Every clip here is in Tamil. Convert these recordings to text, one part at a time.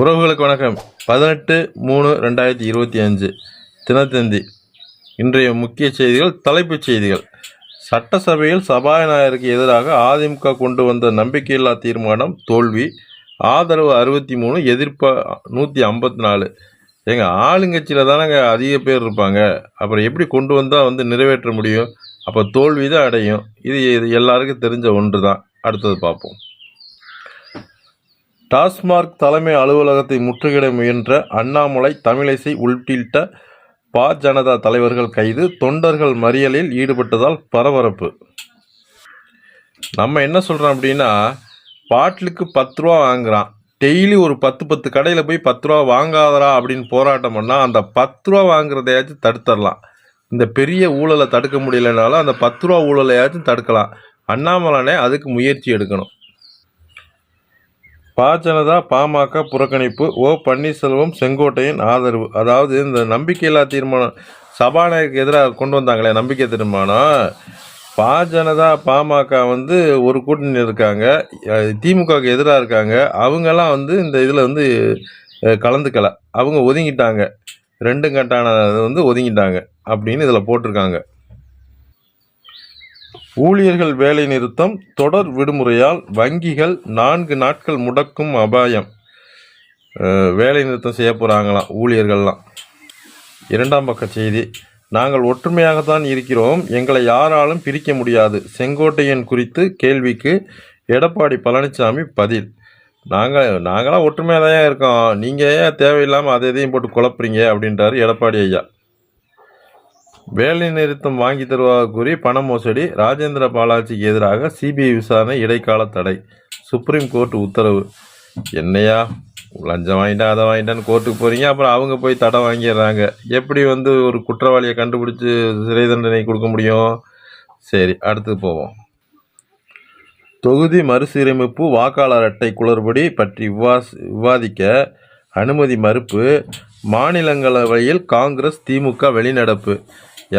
உறவுகளுக்கு வணக்கம். பதினெட்டு மூணு ரெண்டாயிரத்தி இருபத்தி அஞ்சு தினத்தந்தி. இன்றைய முக்கிய செய்திகள் தலைப்புச் செய்திகள். சட்டசபையில் சபாநாயகருக்கு எதிராக அதிமுக கொண்டு வந்த நம்பிக்கையில்லா தீர்மானம் தோல்வி. ஆதரவு அறுபத்தி மூணு எதிர்ப்பு நூற்றி ஐம்பத்தி நாலு. எங்கள் ஆளுங்கட்சியில் தானேங்க அதிக பேர் இருப்பாங்க. அப்புறம் எப்படி கொண்டு வந்தால் வந்து நிறைவேற்ற முடியும்? அப்போ தோல்வி தான் அடையும். இது இது எல்லாருக்கும் தெரிஞ்ச ஒன்று தான் அடுத்தது பார்ப்போம். டாஸ்மார்க் தலைமை அலுவலகத்தை முற்றுகிட முயன்ற அண்ணாமலை தமிழிசை உள்ளிட்ட பா ஜனதா தலைவர்கள் கைது தொண்டர்கள் மறியலில் ஈடுபட்டதால் பரபரப்பு. நம்ம என்ன சொல்கிறோம் அப்படின்னா பாட்டிலுக்கு பத்து ரூபா வாங்குகிறான் டெய்லி ஒரு பத்து பத்து கடையில் போய் பத்து ரூபா வாங்காதடா அப்படின்னு போராட்டம் பண்ணால் அந்த பத்து ரூபா வாங்குறதையாச்சும் தடுத்துடலாம் இந்த பெரிய ஊழலை தடுக்க முடியலனாலும் அந்த பத்து ரூபா ஊழலையாச்சும் தடுக்கலாம். அண்ணாமலைனே அதுக்கு முயற்சி எடுக்கணும். பா ஜனதா பாமக புறக்கணிப்பு ஓ பன்னீர்செல்வம் செங்கோட்டையின் ஆதரவு. அதாவது இந்த நம்பிக்கையில்லா தீர்மானம் சபாநாயகருக்கு எதிராக கொண்டு வந்தாங்களே நம்பிக்கை தீர்மானம். பா ஜனதா பாமக வந்து ஒரு கூட்டணி இருக்காங்க திமுகவுக்கு எதிராக இருக்காங்க. அவங்கெல்லாம் வந்து இந்த இதில் வந்து கலந்துக்கலை கலந்துக்கல. அவங்க ஒதுங்கிட்டாங்க. ரெண்டும் கட்டான வந்து ஒதுங்கிட்டாங்க அப்படின்னு இதில் போட்டிருக்காங்க. ஊழியர்கள் வேலை நிறுத்தம் தொடர் விடுமுறையால் வங்கிகள் நான்கு நாட்கள் முடக்கும் அபாயம். வேலை நிறுத்தம் செய்ய போகிறாங்களாம் ஊழியர்கள்லாம்? இரண்டாம் பக்க செய்தி. நாங்கள் ஒற்றுமையாகத்தான் இருக்கிறோம். எங்களை யாராலும் பிரிக்க முடியாது. செங்கோட்டையன் குறித்து கேள்விக்கு எடப்பாடி பழனிசாமி பதில். நாங்கள் நாங்களாம் ஒற்றுமையாக தான் இருக்கோம். நீங்கள் ஏன் தேவையில்லாமல் அதை எதையும் போட்டு குழப்புறீங்க? அப்படின்றாரு எடப்பாடி ஐயா. வேலை நிறுத்தம் வாங்கி தருவதாக கூறி பண மோசடி. ராஜேந்திர பாலாஜிக்கு எதிராக சிபிஐ விசாரணை இடைக்கால தடை. சுப்ரீம் கோர்ட் உத்தரவு. என்னையா? லஞ்சம் வாங்கிட்டேன் அதை வாங்கிட்டேன்னு கோர்ட்டுக்கு போகிறீங்க அப்புறம் அவங்க போய் தடை வாங்கிடுறாங்க. எப்படி வந்து ஒரு குற்றவாளியை கண்டுபிடிச்சி சிறை தண்டனை கொடுக்க முடியும்? சரி அடுத்து போவோம். தொகுதி மறுசீரமைப்பு வாக்காளர் அட்டை குளறுபடி பற்றி விவாஸ் விவாதிக்க அனுமதி மறுப்பு. மாநிலங்களவையில் காங்கிரஸ் திமுக வெளிநடப்பு.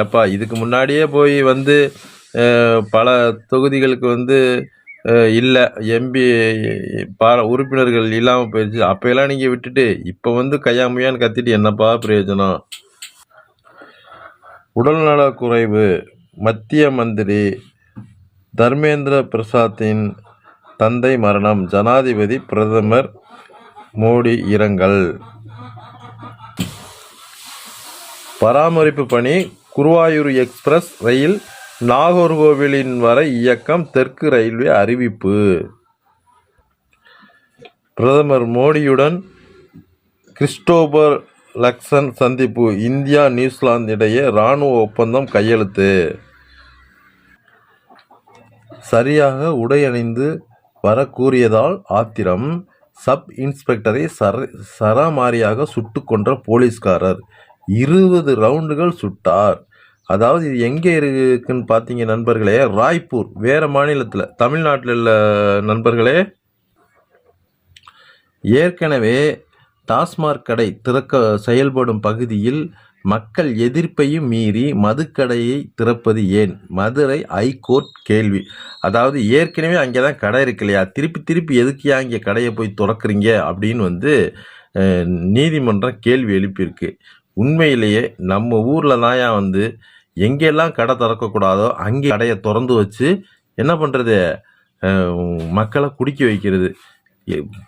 ஏப்பா இதுக்கு முன்னாடியே போய் வந்து பல தொகுதிகளுக்கு வந்து இல்லை எம்பி பார உறுப்பினர்கள் இல்லாமல் போயிடுச்சு அப்போயெல்லாம் நீங்கள் விட்டுட்டு இப்போ வந்து கையாமையான்னு கத்திட்டு என்னப்பா பிரயோஜனம்? உடல்நலக் குறைவு மத்திய மந்திரி தர்மேந்திர பிரசாத்தின் தந்தை மரணம் ஜனாதிபதி பிரதமர் மோடி இரங்கல். பராமரிப்பு பணி குருவாயூர் எக்ஸ்பிரஸ் ரயில் நாகர்கோவிலின் வரை இயக்கம் தெற்கு ரயில்வே அறிவிப்பு. பிரதமர் மோடியுடன் கிறிஸ்டோபர் லக்சன் சந்திப்பு இந்தியா நியூசிலாந்து இடையே இராணுவ ஒப்பந்தம் கையெழுத்து. சரியாக உடை அணிந்து வர கூறியதால் ஆத்திரம் சப் இன்ஸ்பெக்டரை சர சராமாரியாக சுட்டு கொன்ற போலீஸ்காரர். இருபது ரவுண்டுகள் சுட்டார். அதாவது இது எங்கே இருக்குன்னு பார்த்தீங்க நண்பர்களே ராய்ப்பூர் வேறு மாநிலத்தில் தமிழ்நாட்டில் உள்ள நண்பர்களே. ஏற்கனவே டாஸ்மாக் கடை திறக்க செயல்படும் பகுதியில் மக்கள் எதிர்ப்பையும் மீறி மதுக்கடையை திறப்பது ஏன்? மதுரை ஐகோர்ட் கேள்வி. அதாவது ஏற்கனவே அங்கே தான் கடை இருக்கு இல்லையா? திருப்பி திருப்பி எதுக்கியா அங்கே கடையை போய் திறக்கிறீங்க? அப்படின்னு வந்து நீதிமன்றம் கேள்வி எழுப்பியிருக்கு. உண்மையிலேயே நம்ம ஊரில் தான்யா வந்து எங்கெல்லாம் கடை திறக்கக்கூடாதோ அங்கே கடையை திறந்து வச்சு என்ன பண்ணுறது மக்களை குடிக்க வைக்கிறது.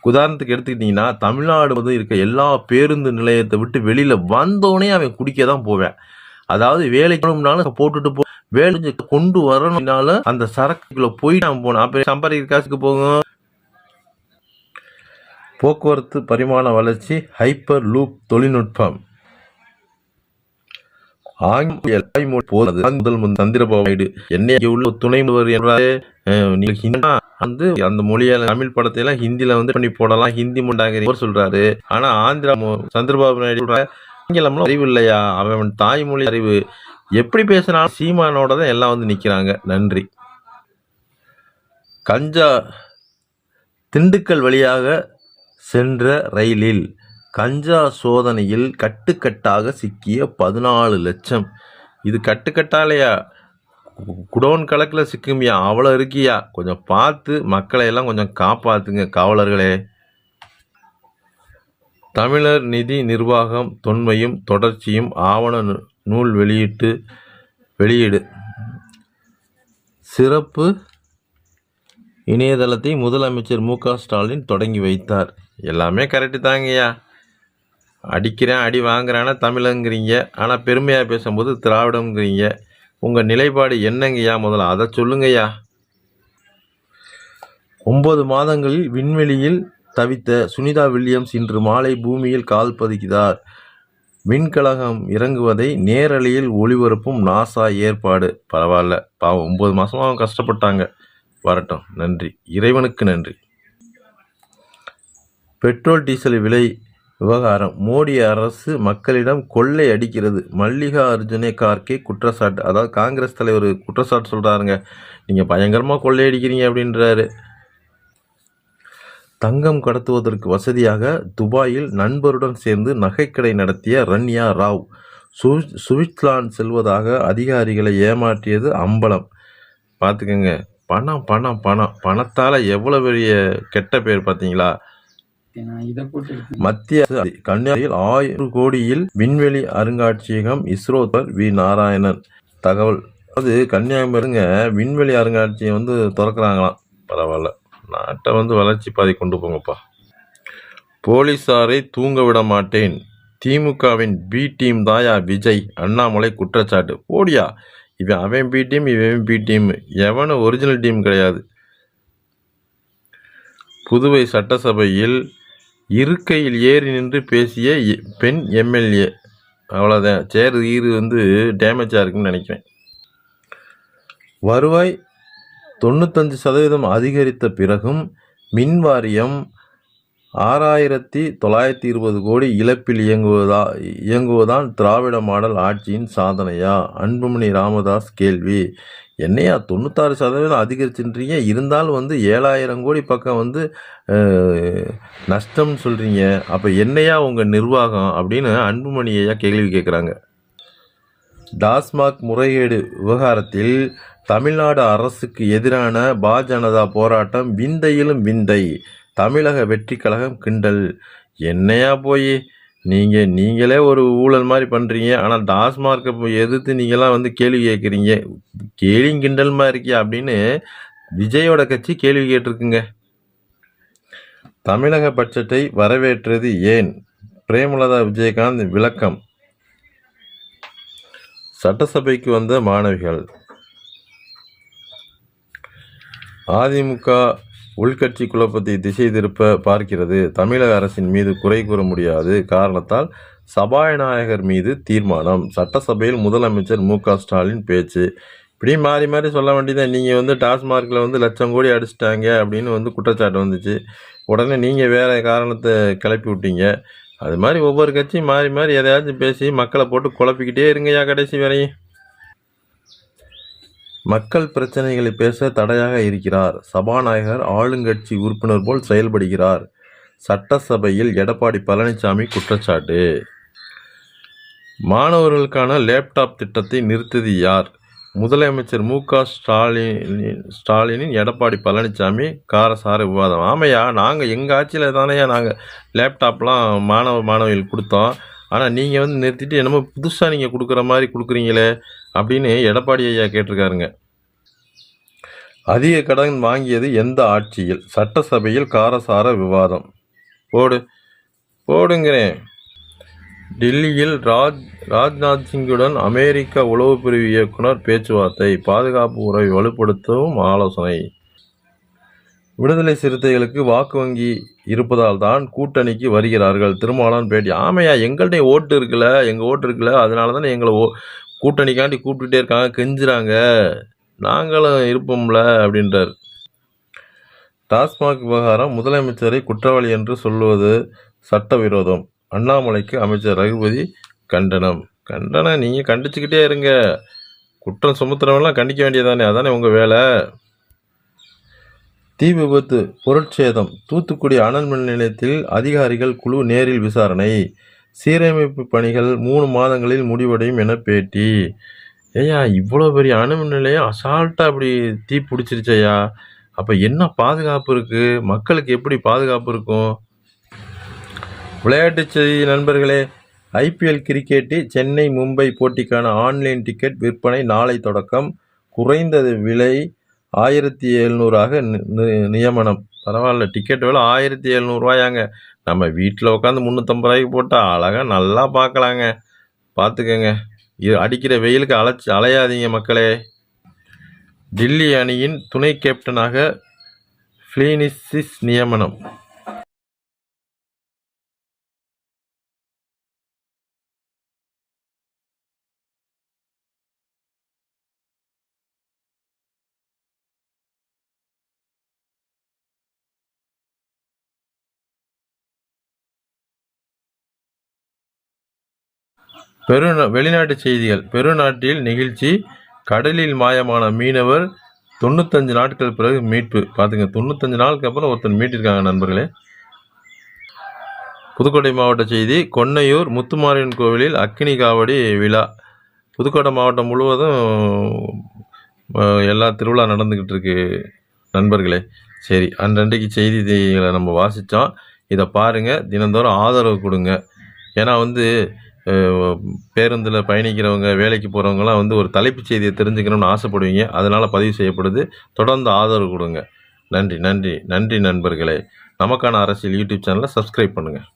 உதாரணத்துக்கு எடுத்துக்கிட்டிங்கன்னா தமிழ்நாடு வந்து இருக்க எல்லா பேருந்து நிலையத்தை விட்டு வெளியில் வந்தோடனே அவன் குடிக்க தான் போவேன். அதாவது வேலைக்கு போட்டுட்டு போ வேலை கொண்டு வரணும்னாலும் அந்த சரக்குள்ள போயிட்டு அவன் போகணும் அப்போ சம்பாதிக்கிற காசுக்கு போகும். போக்குவரத்து பரிமாண வளர்ச்சி ஹைப்பர் லூப் தொழில்நுட்பம். ஆங்கில போது முதல் முதல் சந்திரபாபு நாயுடு. என்னை உள்ள துணை முதல்வர் என்றாலே நீங்கள் வந்து அந்த மொழியால தமிழ் படத்தை எல்லாம் ஹிந்தில வந்து பண்ணி போடலாம். ஹிந்தி முண்டாங்க சொல்றாரு. ஆனா ஆந்திரா சந்திரபாபு நாயுடு சொல்றாரு ஆங்கிலம்லாம் அறிவு இல்லையா? அவன் தாய்மொழி அறிவு. எப்படி பேசினாலும் சீமானோட தான் எல்லாம் வந்து நிக்கிறாங்க. நன்றி. கஞ்சா திண்டுக்கல் வழியாக சென்ற ரயிலில் கஞ்சா சோதனையில் கட்டுக்கட்டாக சிக்கிய பதினாலு லட்சம். இது கட்டுக்கட்டாலையா குடோன் கணக்கில் சிக்குமியா? அவ்வளோ இருக்கியா? கொஞ்சம் பார்த்து மக்களை எல்லாம் கொஞ்சம் காப்பாற்றுங்க காவலர்களே. தமிழர் நிதி நிர்வாகம் தொன்மையும் தொடர்ச்சியும் ஆவண நூ- நூல் வெளியிட்டு வெளியீடு. சிறப்பு இணையதளத்தை முதலமைச்சர் மு க ஸ்டாலின் தொடங்கி வைத்தார். எல்லாமே கரெக்டு தாங்கய்யா. அடிக்கிறேன் அடி வாங்குறேன்னா தமிழங்கிறீங்க. ஆனால் பெருமையாக பேசும்போது திராவிடங்கிறீங்க உங்கள் நிலைப்பாடு என்னங்கய்யா முதல்ல? அதை சொல்லுங்கய்யா. ஒன்பது மாதங்களில் விண்வெளியில் தவித்த சுனிதா வில்லியம்ஸ் இன்று மாலை பூமியில் கால் பதிக்கிறார். விண்கலகம் இறங்குவதை நேரலையில் ஒளிபரப்பும் நாசா ஏற்பாடு. பரவாயில்ல. பாவம் ஒம்பது மாதமாக அவங்க கஷ்டப்பட்டாங்க. வரட்டும். நன்றி. இறைவனுக்கு நன்றி. பெட்ரோல் டீசல் விலை விவகாரம். மோடி அரசு மக்களிடம் கொள்ளை அடிக்கிறது. மல்லிகா அர்ஜுனே கார்கே குற்றச்சாட்டு. அதாவது காங்கிரஸ் தலைவர் குற்றச்சாட்டு சொல்கிறாருங்க நீங்கள் பயங்கரமாக கொள்ளையடிக்கிறீங்க அப்படின்றாரு. தங்கம் கடத்துவதற்கு வசதியாக துபாயில் நண்பருடன் சேர்ந்து நகைக்கடை நடத்திய ரன்யா ராவ் சு சுவிட்சர்லாந்து செல்வதாக அதிகாரிகளை ஏமாற்றியது அம்பலம். பார்த்துக்கங்க. பணம் பணம் பணம். பணத்தால் எவ்வளோ பெரிய கெட்ட பேர் பார்த்தீங்களா? மத்திய அரசு கன்னியாகுமரியில் ஆயிரம் கோடியில் விண்வெளி அருங்காட்சியகம் இஸ்ரோ வி நாராயணன். தகவல். அது கன்னியாகுமரிங்க விண்வெளி அருங்காட்சியகம் வந்து திறக்கிறாங்களாம். பரவாயில்ல. நாட்டை வந்து வளர்ச்சி பாதை கொண்டு போங்கப்பா. போலீசாரை தூங்க விட மாட்டேன். திமுகவின் பி டீம் தாயா விஜய். அண்ணாமலை குற்றச்சாட்டு. போடியா? இவன் அவன் பி டீம் இவன் பி டீம் எவனும் ஒரிஜினல் டீம் கிடையாது. புதுவை சட்டசபையில் இருக்கையில் ஏறி நின்று பேசிய எ- பெண் எம்எல்ஏ. அவ்வளோதான் சேர் ஈறு வந்து டேமேஜாக இருக்குன்னு நினைக்கிறேன். வருவாய் தொண்ணூத்தஞ்சு சதவீதம் அதிகரித்த பிறகும் மின் வாரியம் ஆறாயிரத்தி தொள்ளாயிரத்தி இருபது கோடி இழப்பில் இயங்குவதா இயங்குவதான் திராவிட மாடல் ஆட்சியின் சாதனையா? அன்புமணி ராமதாஸ் கேள்வி. என்னையா தொண்ணூத்தாறு சதவீதம் அதிகரிச்சுன்றீங்க? இருந்தாலும் வந்து ஏழாயிரம் கோடி பக்கம் வந்து நஷ்டம்னு சொல்கிறீங்க அப்போ என்னையா உங்கள் நிர்வாகம்? அப்படின்னு அன்புமணி ஐயா கேள்வி கேட்குறாங்க டாஸ்மாக் முறைகேடு விவகாரத்தில் தமிழ்நாடு அரசுக்கு எதிரான பாஜனதா போராட்டம் விந்தையிலும் விந்தை. தமிழக வெற்றி கழகம் கிண்டல். என்னையா போய் நீங்கள் நீங்களே ஒரு ஊழல் மாதிரி பண்ணுறீங்க ஆனால் டாஸ்மார்க்கை எதிர்த்து நீங்களாம் வந்து கேள்வி கேட்குறீங்க. கேள்வி கிண்டல்மா இருக்கியா அப்படின்னு விஜயோட கட்சி கேள்வி கேட்டிருக்குங்க. தமிழக பட்ஜெட்டை வரவேற்றது ஏன்? பிரேமலதா விஜயகாந்த் விளக்கம். சட்டசபைக்கு வந்த மாணவிகள். அதிமுக உள்கட்சி குழப்பத்தை திசை திருப்ப பார்க்கிறது. தமிழக அரசின் மீது குறை கூற முடியாது. காரணத்தால் சபாநாயகர் மீது தீர்மானம். சட்டசபையில் முதலமைச்சர் மு க ஸ்டாலின் பேச்சு. இப்படி மாறி மாறி சொல்ல வேண்டியதான் நீங்கள் வந்து டாஸ்மார்க்கில் வந்து லட்சம் கோடி அடிச்சிட்டாங்க அப்படின்னு வந்து குற்றச்சாட்டு வந்துச்சு. உடனே நீங்கள் வேறு காரணத்தை கிளப்பி விட்டீங்க. அது மாதிரி ஒவ்வொரு கட்சியும் மாறி மாறி எதையாச்சும் பேசி மக்களை போட்டு குழப்பிக்கிட்டே இருங்கய்யா கடைசி வரையும். மக்கள் பிரச்சனைகளை பேச தடையாக இருக்கிறார். சபாநாயகர் ஆளுங்கட்சி உறுப்பினர் போல் செயல்படுகிறார். சட்டசபையில் எடப்பாடி பழனிசாமி குற்றச்சாட்டு. மாணவர்களுக்கான லேப்டாப் திட்டத்தை நிறுத்தது யார்? முதலமைச்சர் மு. க. ஸ்டாலின் ஸ்டாலினின் எடப்பாடி பழனிசாமி காரசார விவாதம். ஆமையா நாங்கள் எங்கள் ஆட்சியில் தானேயா நாங்கள் லேப்டாப்லாம் மாணவ மாணவிகள் கொடுத்தோம். ஆனால் நீங்கள் வந்து நிறுத்திட்டு என்னமோ புதுசாக நீங்கள் கொடுக்குற மாதிரி கொடுக்குறீங்களே. அப்படின்னு எடப்பாடி ஐயா கேட்டிருக்காருங்க. அதிக கடன் வாங்கியது எந்த ஆட்சியில்? சட்டசபையில் காரசார விவாதம். போடு போடுங்கிறேன். டெல்லியில் ராஜ் ராஜ்நாத் சிங்குடன் அமெரிக்க உளவு பிரிவு இயக்குனர் பேச்சுவார்த்தை பாதுகாப்பு உறவை வலுப்படுத்தவும் ஆலோசனை. விடுதலை சிறுத்தைகளுக்கு வாக்கு வங்கி இருப்பதால் தான் கூட்டணிக்கு வருகிறார்கள். திருமாவளவன் பேட்டி ஆமையா எங்கள்கிட்ட ஓட்டு இருக்குல்ல எங்கள் ஓட்டு இருக்குல்ல அதனால தானே எங்களை ஓ கூட்டணிக்காண்டி கூப்பிட்டுட்டே இருக்காங்க கெஞ்சுறாங்க. நாங்களும் இருப்போம்ல அப்படின்றார். டாஸ்மாக் விவகாரம் முதலமைச்சரை குற்றவாளி என்று சொல்லுவது சட்டவிரோதம். அண்ணாமலைக்கு அமைச்சர் ரகுபதி கண்டனம். கண்டனம் நீங்கள் கண்டிச்சுக்கிட்டே இருங்க. குற்றம் சுமத்துறவெல்லாம் கண்டிக்க வேண்டியதானே அதானே உங்கள் வேலை? தீ விபத்து பொருட்சேதம். தூத்துக்குடி அனல் மின் நிலையத்தில் அதிகாரிகள் குழு நேரில் விசாரணை. சீரமைப்பு பணிகள் மூணு மாதங்களில் முடிவடையும் என பேட்டி. ஏய்யா இவ்வளோ பெரிய அணுமின் நிலையம் அசால்ட்டாக அப்படி தீ பிடிச்சிருச்சையா அப்போ என்ன பாதுகாப்பு இருக்குது மக்களுக்கு எப்படி பாதுகாப்பு இருக்கும்? விளையாட்டு செய்தி நண்பர்களே ஐபிஎல் கிரிக்கெட்டு சென்னை மும்பை போட்டிக்கான ஆன்லைன் டிக்கெட் விற்பனை நாளை தொடக்கம். குறைந்தது விலை ஆயிரத்தி எழுநூறாக நியமனம். பரவாயில்ல டிக்கெட் விலை ஆயிரத்தி எழுநூறுவாயாங்க நம்ம வீட்டில் உட்காந்து முந்நூற்றம்பது ரூபாய்க்கு போட்டால் அழகாக நல்லா பார்க்கலாங்க பார்த்துக்கங்க இது அடிக்கிற வெயிலுக்கு அலைச்சி அலையாதீங்க மக்களே. டில்லி அணியின் துணை கேப்டனாக ஃப்ளீனிசிஸ் நியமனம். பெரு வெளிநாட்டு செய்திகள். பெருநாட்டில் நிகழ்ச்சி கடலில் மாயமான மீனவர் தொண்ணூத்தஞ்சு நாட்கள் பிறகு மீட்பு. பார்த்துங்க தொண்ணூத்தஞ்சு நாளுக்கு அப்புறம் ஒருத்தர் மீட்டிருக்காங்க நண்பர்களே. புதுக்கோட்டை மாவட்ட செய்தி கொன்னையூர் முத்துமாரியன் கோவிலில் அக்கினி காவடி விழா. புதுக்கோட்டை மாவட்டம் முழுவதும் எல்லா திருவிழா நடந்துக்கிட்டு இருக்கு நண்பர்களே. சரி அன்றன்றைக்கு செய்திகளை நம்ம வாசித்தோம் இதை பாருங்கள் தினந்தோறும் ஆதரவு கொடுங்க. ஏன்னா வந்து பேருந்தில் பயணிக்கிறவங்க வேலைக்கு போகிறவங்கலாம் வந்து ஒரு தலைப்புச் செய்தியை தெரிஞ்சுக்கணும்னு ஆசைப்படுவீங்க. அதனால் பதிவு செய்யப்படுது. தொடர்ந்து ஆதரவு கொடுங்க. நன்றி நன்றி நன்றி நண்பர்களே. நமக்கான அரசியல் யூடியூப் சேனலை சப்ஸ்கிரைப் பண்ணுங்கள்